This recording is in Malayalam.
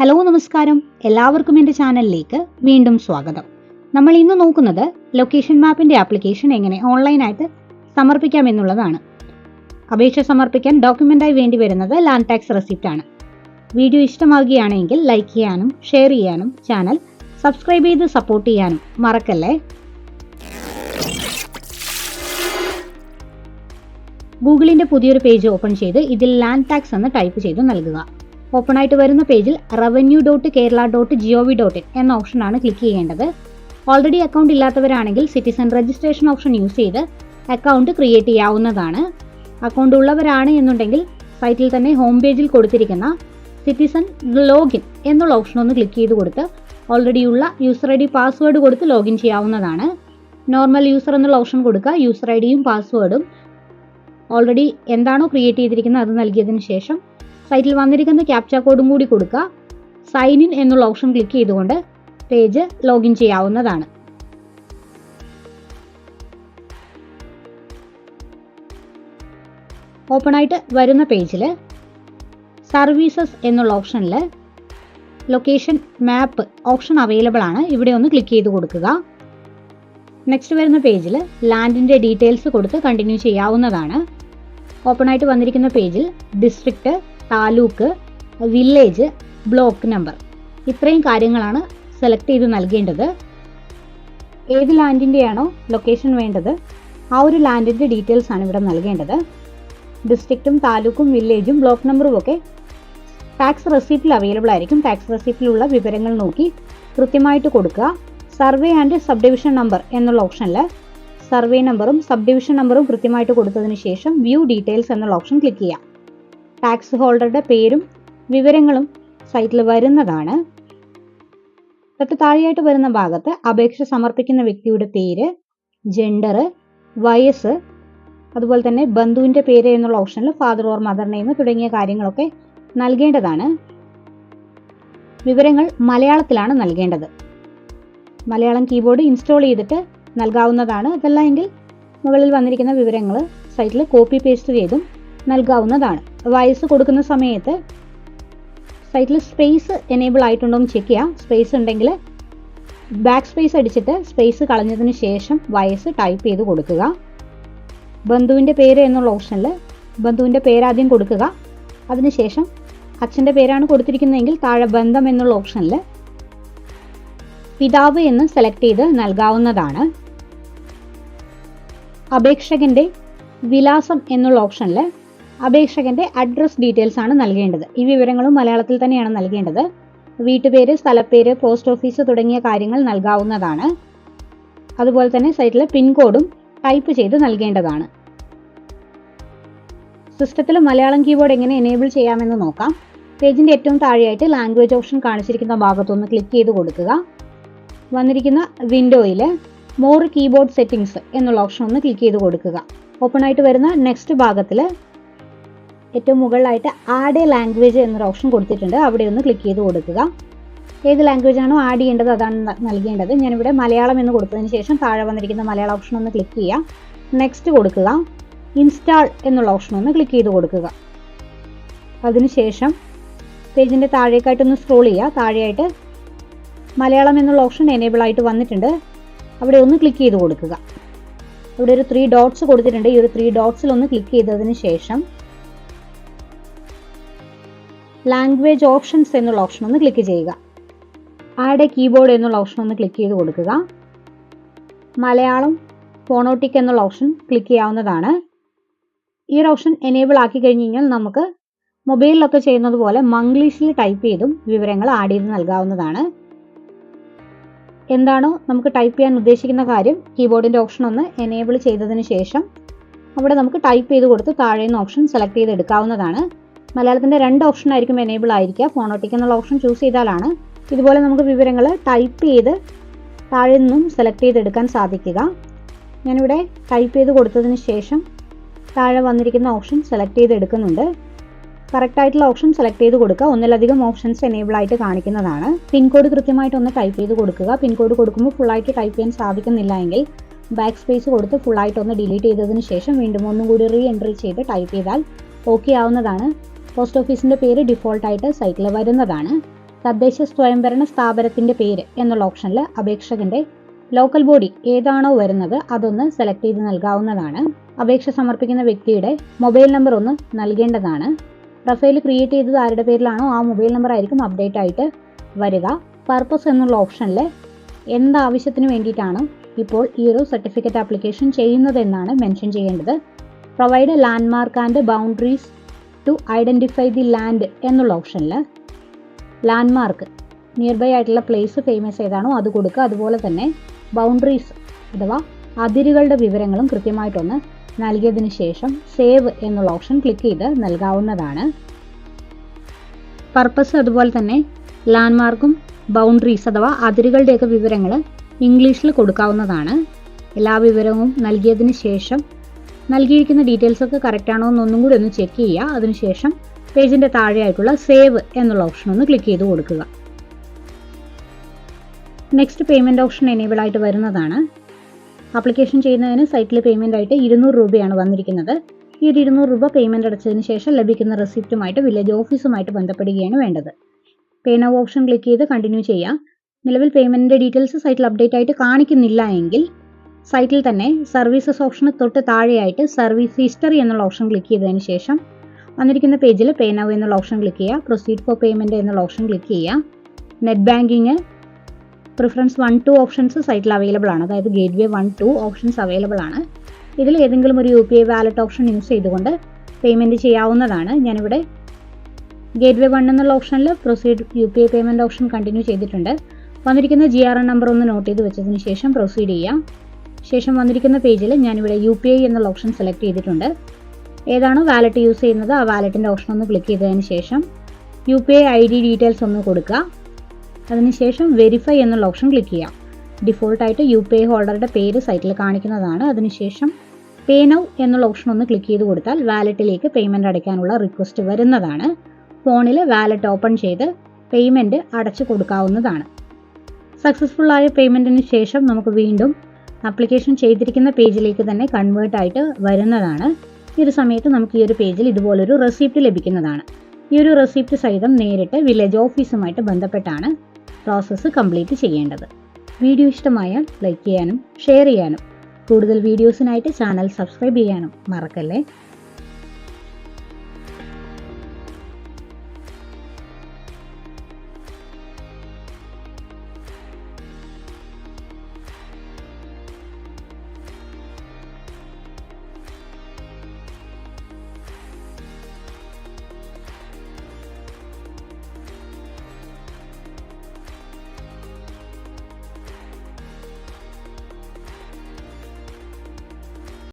ഹലോ നമസ്കാരം. എല്ലാവർക്കും എന്റെ ചാനലിലേക്ക് വീണ്ടും സ്വാഗതം. നമ്മൾ ഇന്ന് നോക്കുന്നത് ലൊക്കേഷൻ മാപ്പിന്റെ ആപ്ലിക്കേഷൻ എങ്ങനെ ഓൺലൈനായിട്ട് സമർപ്പിക്കാം എന്നുള്ളതാണ്. അപേക്ഷ സമർപ്പിക്കാൻ ഡോക്യുമെന്റായി വേണ്ടി വരുന്നത് ലാൻഡ് ടാക്സ് റെസിപ്റ്റ് ആണ് വീഡിയോ ഇഷ്ടമാവുകയാണെങ്കിൽ ലൈക്ക് ചെയ്യാനും ഷെയർ ചെയ്യാനും ചാനൽ സബ്സ്ക്രൈബ് ചെയ്ത് സപ്പോർട്ട് ചെയ്യാനും മറക്കല്ലേ? ഗൂഗിളിന്റെ പുതിയൊരു പേജ് ഓപ്പൺ ചെയ്ത് ഇതിൽ ലാൻഡ് ടാക്സ് എന്ന് ടൈപ്പ് ചെയ്ത് നൽകുക. ഓപ്പൺ ആയിട്ട് വരുന്ന പേജിൽ revenue dot Kerala dot G O V dot in എന്ന ഓപ്ഷനാണ് ക്ലിക്ക് ചെയ്യേണ്ടത്. ഓൾറെഡി അക്കൗണ്ട് ഇല്ലാത്തവരാണെങ്കിൽ സിറ്റിസൺ രജിസ്ട്രേഷൻ ഓപ്ഷൻ യൂസ് ചെയ്ത് അക്കൗണ്ട് ക്രിയേറ്റ് ചെയ്യാവുന്നതാണ്. അക്കൗണ്ട് ഉള്ളവരാണ് എന്നുണ്ടെങ്കിൽ സൈറ്റിൽ തന്നെ ഹോം പേജിൽ കൊടുത്തിരിക്കുന്ന സിറ്റിസൺ ലോഗിൻ എന്നുള്ള ഓപ്ഷൻ ഒന്ന് ക്ലിക്ക് ചെയ്ത് കൊടുത്ത് ഓൾറെഡി ഉള്ള യൂസർ ഐ ഡി പാസ്വേഡ് കൊടുത്ത് ലോഗിൻ ചെയ്യാവുന്നതാണ്. നോർമൽ യൂസർ എന്നുള്ള ഓപ്ഷൻ കൊടുക്കുക യൂസർ ഐ ഡിയും പാസ്വേഡും ഓൾറെഡി എന്താണോ ക്രിയേറ്റ് ചെയ്തിരിക്കുന്നത് അത് നൽകിയതിന് ശേഷം സൈറ്റിൽ വന്നിരിക്കുന്ന ക്യാപ്ച കോഡും കൂടി കൊടുക്കുക. സൈൻ ഇൻ എന്നുള്ള ഓപ്ഷൻ ക്ലിക്ക് ചെയ്തുകൊണ്ട് പേജ് ലോഗിൻ ചെയ്യാവുന്നതാണ്. ഓപ്പൺ ആയിട്ട് വരുന്ന പേജിൽ സർവീസസ് എന്നുള്ള ഓപ്ഷനിൽ ലൊക്കേഷൻ മാപ്പ് ഓപ്ഷൻ അവൈലബിൾ ആണ്. ഇവിടെ ഒന്ന് ക്ലിക്ക് ചെയ്ത് കൊടുക്കുക. നെക്സ്റ്റ് വരുന്ന പേജിൽ ലാൻഡിന്റെ ഡീറ്റെയിൽസ് കൊടുത്ത് കണ്ടിന്യൂ ചെയ്യാവുന്നതാണ്. ഓപ്പൺ ആയിട്ട് വന്നിരിക്കുന്ന പേജിൽ district taluk village block number ഇത്രയും കാര്യങ്ങളാണ് സെലക്ട് ചെയ്ത് നൽകേണ്ടത്. ഏത് ലാൻഡിന്റെയാണോ ലൊക്കേഷൻ വേണ്ടത് ആ ഒരു ലാൻഡിന്റെ ഡീറ്റെയിൽസ് ആണ് ഇവിടെ നൽകേണ്ടത്. ഡിസ്ട്രിക്റ്റും താലൂക്കും വില്ലേജും ബ്ലോക്ക് നമ്പറും ഒക്കെ ടാക്സ് റെസിപ്റ്റിൽ അവൈലബിൾ ആയിരിക്കും. ടാക്സ് റെസിപ്റ്റിലുള്ള വിവരങ്ങൾ നോക്കി കൃത്യമായിട്ട് കൊടുക്കുക. Survey and sub division number എന്നുള്ള ഓപ്ഷനിൽ സർവേ നമ്പറും സബ് ഡിവിഷൻ നമ്പറും കൃത്യമായിട്ട് കൊടുത്തതിന് ശേഷം വ്യൂ ഡീറ്റെയിൽസ് എന്നുള്ള ഓപ്ഷൻ ക്ലിക്ക് ചെയ്യാം. ടാക്സ് ഹോൾഡറുടെ പേരും വിവരങ്ങളും സൈറ്റിൽ വരുന്നതാണ്. തൊട്ട് താഴെയായിട്ട് വരുന്ന ഭാഗത്ത് അപേക്ഷ സമർപ്പിക്കുന്ന വ്യക്തിയുടെ പേര് ജെൻഡർ വയസ്സ് അതുപോലെ തന്നെ ബന്ധുവിന്റെ പേര് എന്നുള്ള ഓപ്ഷനിൽ ഫാദർ ഓർ മദർ നെയിം തുടങ്ങിയ കാര്യങ്ങളൊക്കെ നൽകേണ്ടതാണ്. വിവരങ്ങൾ മലയാളത്തിലാണ് നൽകേണ്ടത്. മലയാളം കീബോർഡ് ഇൻസ്റ്റാൾ ചെയ്തിട്ട് നൽകാവുന്നതാണ്. അതല്ല എങ്കിൽ മുകളിൽ വന്നിരിക്കുന്ന വിവരങ്ങൾ സൈറ്റിൽ കോപ്പി പേസ്റ്റ് ചെയ്തും നൽകാവുന്നതാണ്. വയസ്സ് കൊടുക്കുന്ന സമയത്ത് സൈറ്റിൽ സ്പേസ് എനേബിൾ ആയിട്ടുണ്ടോ എന്ന് ചെക്ക് ചെയ്യാം. സ്പേസ് ഉണ്ടെങ്കിൽ ബാക്ക് സ്പേസ് അടിച്ചിട്ട് സ്പേസ് കളഞ്ഞതിന് ശേഷം വയസ്സ് ടൈപ്പ് ചെയ്ത് കൊടുക്കുക. ബന്ധുവിന്റെ പേര് എന്നുള്ള ഓപ്ഷനിൽ ബന്ധുവിന്റെ പേരാദ്യം കൊടുക്കുക. അതിനുശേഷം അച്ഛന്റെ പേരാണ് കൊടുത്തിരിക്കുന്നതെങ്കിൽ താഴെ ബന്ധം എന്നുള്ള ഓപ്ഷനിൽ പിതാവ് എന്ന് സെലക്ട് ചെയ്ത് നൽകാവുന്നതാണ്. അപേക്ഷകന്റെ വിലാസം എന്നുള്ള ഓപ്ഷനിൽ അപേക്ഷകന്റെ അഡ്രസ് ഡീറ്റെയിൽസ് ആണ് നൽകേണ്ടത്. ഈ വിവരങ്ങളും മലയാളത്തിൽ തന്നെയാണ് നൽകേണ്ടത്. വീട്ടുപേര് സ്ഥലപ്പേര് പോസ്റ്റ് ഓഫീസ് തുടങ്ങിയ കാര്യങ്ങൾ നൽകാവുന്നതാണ്. അതുപോലെ തന്നെ സൈറ്റിലെ പിൻകോഡും ടൈപ്പ് ചെയ്ത് നൽകേണ്ടതാണ്. സിസ്റ്റത്തിൽ മലയാളം കീബോർഡ് എങ്ങനെ എനേബിൾ ചെയ്യാമെന്ന് നോക്കാം. പേജിന്റെ ഏറ്റവും താഴെയായിട്ട് ലാംഗ്വേജ് ഓപ്ഷൻ കാണിച്ചിരിക്കുന്ന ഭാഗത്തൊന്ന് ക്ലിക്ക് ചെയ്ത് കൊടുക്കുക. വന്നിരിക്കുന്ന വിൻഡോയിൽ മോർ കീബോർഡ് സെറ്റിംഗ്സ് എന്നുള്ള ഓപ്ഷൻ ഒന്ന് ക്ലിക്ക് ചെയ്ത് കൊടുക്കുക. ഓപ്പൺ ആയിട്ട് വരുന്ന നെക്സ്റ്റ് ഭാഗത്തിൽ ഏറ്റവും മുകളിലായിട്ട് ആഡ് എ ലാംഗ്വേജ് എന്നൊരു ഓപ്ഷൻ കൊടുത്തിട്ടുണ്ട്. അവിടെ ഒന്ന് ക്ലിക്ക് ചെയ്ത് കൊടുക്കുക. ഏത് ലാംഗ്വേജ് ആണോ ആഡ് ചെയ്യേണ്ടത് അതാണ് നൽകേണ്ടത്. ഞാനിവിടെ മലയാളം എന്ന് കൊടുത്തതിന് ശേഷം താഴെ വന്നിരിക്കുന്ന മലയാളം ഓപ്ഷൻ ഒന്ന് ക്ലിക്ക് ചെയ്യാം നെക്സ്റ്റ് കൊടുക്കുക. ഇൻസ്റ്റാൾ എന്നുള്ള ഓപ്ഷൻ ഒന്ന് ക്ലിക്ക് ചെയ്ത് കൊടുക്കുക. അതിനുശേഷം പേജിന്റെ താഴേക്കായിട്ടൊന്ന് സ്ക്രോൾ ചെയ്യുക. താഴെയായിട്ട് മലയാളം എന്നുള്ള ഓപ്ഷൻ എനേബിൾ ആയിട്ട് വന്നിട്ടുണ്ട്. അവിടെ ഒന്ന് ക്ലിക്ക് ചെയ്ത് കൊടുക്കുക. ഇവിടെ ഒരു ത്രീ ഡോട്ട്സ് കൊടുത്തിട്ടുണ്ട്. ഈ ഒരു ത്രീ ഡോട്ട്സിൽ ഒന്ന് ക്ലിക്ക് ചെയ്തതിന് ശേഷം ലാംഗ്വേജ് ഓപ്ഷൻസ് എന്നുള്ള ഓപ്ഷൻ ഒന്ന് ക്ലിക്ക് ചെയ്യുക. ആഡ് എ കീബോർഡ് എന്നുള്ള ഓപ്ഷൻ ഒന്ന് ക്ലിക്ക് ചെയ്ത് കൊടുക്കുക. മലയാളം ഫോണോട്ടിക് എന്നുള്ള ഓപ്ഷൻ ക്ലിക്ക് ചെയ്യാവുന്നതാണ്. ഈ ഒരു ഓപ്ഷൻ എനേബിൾ ആക്കി കഴിഞ്ഞ് കഴിഞ്ഞാൽ നമുക്ക് മൊബൈലിലൊക്കെ ചെയ്യുന്നത് പോലെ മംഗ്ലീഷിൽ ടൈപ്പ് ചെയ്തും വിവരങ്ങൾ ആഡ് ചെയ്ത് നൽകാവുന്നതാണ്. എന്താണോ നമുക്ക് ടൈപ്പ് ചെയ്യാൻ ഉദ്ദേശിക്കുന്ന കാര്യം? കീബോർഡിന്റെ ഓപ്ഷൻ ഒന്ന് എനേബിൾ ചെയ്തതിന് ശേഷം അവിടെ നമുക്ക് ടൈപ്പ് ചെയ്ത് കൊടുത്ത് താഴെ നിന്ന് ഓപ്ഷൻ സെലക്ട് ചെയ്ത് എടുക്കാവുന്നതാണ്. മലയാളത്തിന്റെ രണ്ട് ഓപ്ഷൻ ആയിരിക്കും എനേബിൾ ആയിരിക്കുക. ഫോണോട്ടിക് എന്നുള്ള ഓപ്ഷൻ ചൂസ് ചെയ്താലാണ് ഇതുപോലെ നമുക്ക് വിവരങ്ങൾ ടൈപ്പ് ചെയ്ത് താഴെ നിന്നും സെലക്ട് ചെയ്തെടുക്കാൻ സാധിക്കുക. ഞാനിവിടെ ടൈപ്പ് ചെയ്ത് കൊടുത്തതിന് ശേഷം താഴെ വന്നിരിക്കുന്ന ഓപ്ഷൻ സെലക്ട് ചെയ്തെടുക്കുന്നുണ്ട് കറക്റ്റായിട്ടുള്ള ഓപ്ഷൻ സെലക്ട് ചെയ്ത് കൊടുക്കുക. ഒന്നിലധികം ഓപ്ഷൻസ് എനേബിൾ ആയിട്ട് കാണിക്കുന്നതാണ്. പിൻകോഡ് കൃത്യമായിട്ട് ഒന്ന് ടൈപ്പ് ചെയ്ത് കൊടുക്കുക. പിൻകോഡ് കൊടുക്കുമ്പോൾ ഫുള്ളായിട്ട് ടൈപ്പ് ചെയ്യാൻ സാധിക്കുന്നില്ല എങ്കിൽ ബാക്ക് സ്പേസ് കൊടുത്ത് ഫുള്ളായിട്ട് ഒന്ന് ഡിലീറ്റ് ചെയ്തതിന് ശേഷം വീണ്ടും ഒന്നും കൂടി റീ എൻട്രി ചെയ്ത് ടൈപ്പ് ചെയ്താൽ ഓക്കെ ആവുന്നതാണ്. പോസ്റ്റ് ഓഫീസിന്റെ പേര് ഡിഫോൾട്ടായിട്ട് സൈറ്റിൽ വരുന്നതാണ്. തദ്ദേശ സ്വയംഭരണ സ്ഥാപനത്തിന്റെ പേര് എന്നുള്ള ഓപ്ഷനിൽ അപേക്ഷകന്റെ ലോക്കൽ ബോഡി ഏതാണോ വരുന്നത് അതൊന്ന് സെലക്ട് ചെയ്ത് നൽകാവുന്നതാണ്. അപേക്ഷ സമർപ്പിക്കുന്ന വ്യക്തിയുടെ മൊബൈൽ നമ്പർ ഒന്ന് നൽകേണ്ടതാണ്. പ്രൊഫൈൽ ക്രിയേറ്റ് ചെയ്തത് ആരുടെ പേരിലാണോ ആ മൊബൈൽ നമ്പർ ആയിരിക്കും അപ്ഡേറ്റ് ആയിട്ട് വരിക. പർപ്പസ് എന്നുള്ള ഓപ്ഷനിൽ എന്താവശ്യത്തിന് വേണ്ടിയിട്ടാണ് ഇപ്പോൾ ഈ ഒരു സർട്ടിഫിക്കറ്റ് ആപ്ലിക്കേഷൻ ചെയ്യുന്നതെന്നാണ് മെൻഷൻ ചെയ്യേണ്ടത്. Provide landmark and boundaries to identify the land എന്നുള്ള ഓപ്ഷനിൽ ലാൻഡ്മാർക്ക് നിയർ ബൈ ആയിട്ടുള്ള പ്ലേസ് ഫേമസ് ഏതാണോ അത് കൊടുക്കുക. അതുപോലെ തന്നെ ബൗണ്ടറീസ് അഥവാ അതിരുകളുടെ വിവരങ്ങളും കൃത്യമായിട്ടൊന്ന് നൽകിയതിന് ശേഷം സേവ് എന്നുള്ള ഓപ്ഷൻ ക്ലിക്ക് ചെയ്ത് നൽകാവുന്നതാണ്. പർപ്പസ് അതുപോലെ തന്നെ ലാൻഡ്മാർക്കും ബൗണ്ടറീസ് അഥവാ അതിരുകളുടെയൊക്കെ വിവരങ്ങൾ ഇംഗ്ലീഷിൽ കൊടുക്കാവുന്നതാണ്. എല്ലാ വിവരവും നൽകിയതിന് ശേഷം നൽകിയിരിക്കുന്ന ഡീറ്റെയിൽസ് ഒക്കെ കറക്റ്റ് ആണോ എന്നൊന്നും കൂടി ഒന്ന് ചെക്ക് ചെയ്യുക. അതിനുശേഷം പേജിന്റെ താഴെയായിട്ടുള്ള സേവ് എന്നുള്ള ഓപ്ഷൻ ഒന്ന് ക്ലിക്ക് ചെയ്ത് കൊടുക്കുക. നെക്സ്റ്റ് പേയ്മെന്റ് ഓപ്ഷൻ എനേബിൾ ആയിട്ട് വരുന്നതാണ്. ആപ്ലിക്കേഷൻ ചെയ്യുന്നതിന് സൈറ്റിൽ പേയ്മെന്റ് ആയിട്ട് ഇരുന്നൂറ് രൂപയാണ് വന്നിരിക്കുന്നത്. ഈ ഒരു ഇരുന്നൂറ് രൂപ പേയ്മെന്റ് അടച്ചതിന് ശേഷം ലഭിക്കുന്ന റെസിപ്റ്റുമായിട്ട് വില്ലേജ് ഓഫീസുമായിട്ട് ബന്ധപ്പെടുകയാണ് വേണ്ടത്. പേ ഓപ്ഷൻ ക്ലിക്ക് ചെയ്ത് കണ്ടിന്യൂ ചെയ്യാം. നിലവിൽ പേയ്മെന്റിന്റെ ഡീറ്റെയിൽസ് സൈറ്റിൽ അപ്ഡേറ്റ് ആയിട്ട് കാണിക്കുന്നില്ല എങ്കിൽ സൈറ്റിൽ തന്നെ സർവീസസ് ഓപ്ഷന് തൊട്ട് താഴെയായിട്ട് സർവീസ് ഹിസ്റ്ററി എന്നുള്ള ഓപ്ഷൻ ക്ലിക്ക് ചെയ്തതിന് ശേഷം വന്നിരിക്കുന്ന പേജിൽ പേ നൗ എന്നുള്ള ഓപ്ഷൻ ക്ലിക്ക് ചെയ്യുക പ്രൊസീഡ് ഫോർ പേയ്മെന്റ് എന്നുള്ള ഓപ്ഷൻ ക്ലിക്ക് ചെയ്യുക. Net banking preference one two options സൈറ്റിൽ അവൈലബിൾ ആണ്. അതായത് gateway one two options available ആണ്. ഇതിൽ ഏതെങ്കിലും ഒരു U P I wallet option use ചെയ്തുകൊണ്ട് പേയ്മെന്റ് ചെയ്യാവുന്നതാണ്. ഞാനിവിടെ ഗേറ്റ് വേ വൺ എന്നുള്ള ഓപ്ഷനിൽ proceed U P I payment option continue ചെയ്തിട്ടുണ്ട്. വന്നിരിക്കുന്ന ജി ആർ എൻ നമ്പർ ഒന്ന് നോട്ട് ചെയ്ത് വെച്ചതിന് ശേഷം പ്രൊസീഡ് ചെയ്യാം ശേഷം വന്നിരിക്കുന്ന പേജിൽ ഞാനിവിടെ യു പി ഐ എന്നുള്ള ഓപ്ഷൻ സെലക്ട് ചെയ്തിട്ടുണ്ട്. ഏതാണ് വാലറ്റ് യൂസ് ചെയ്യുന്നത് ആ വാലറ്റിന്റെ ഓപ്ഷൻ ഒന്ന് ക്ലിക്ക് ചെയ്തതിന് ശേഷം U P I I D details ഒന്ന് കൊടുക്കുക. അതിനുശേഷം വെരിഫൈ എന്നുള്ള ഓപ്ഷൻ ക്ലിക്ക് ചെയ്യാം ഡിഫോൾട്ടായിട്ട് യു പി ഐ ഹോൾഡറുടെ പേര് സൈറ്റിൽ കാണിക്കുന്നതാണ്. അതിനുശേഷം പേ നൗ എന്നുള്ള ഓപ്ഷൻ ഒന്ന് ക്ലിക്ക് ചെയ്ത് കൊടുത്താൽ വാലറ്റിലേക്ക് പേയ്മെന്റ് അടയ്ക്കാനുള്ള റിക്വസ്റ്റ് വരുന്നതാണ്. ഫോണിൽ വാലറ്റ് ഓപ്പൺ ചെയ്ത് പേയ്മെന്റ് അടച്ചു കൊടുക്കാവുന്നതാണ്. സക്സസ്ഫുള്ളായ പേയ്മെന്റിന് ശേഷം നമുക്ക് വീണ്ടും ആപ്ലിക്കേഷൻ ചെയ്തിരിക്കുന്ന പേജിലേക്ക് തന്നെ കൺവേർട്ട് ആയിട്ട് വരുന്നതാണ്. ഈ ഒരു സമയത്ത് നമുക്ക് ഈ ഒരു പേജിൽ ഇതുപോലൊരു റെസിപ്റ്റ് ലഭിക്കുന്നതാണ്. ഈ ഒരു റെസിപ്റ്റ് സഹിതം നേരിട്ട് വില്ലേജ് ഓഫീസുമായിട്ട് ബന്ധപ്പെട്ടാണ് പ്രോസസ്സ് കംപ്ലീറ്റ് ചെയ്യേണ്ടത്. വീഡിയോ ഇഷ്ടമായാൽ ലൈക്ക് ചെയ്യാനും ഷെയർ ചെയ്യാനും കൂടുതൽ വീഡിയോസിനായിട്ട് ചാനൽ സബ്സ്ക്രൈബ് ചെയ്യാനും മറക്കല്ലേ?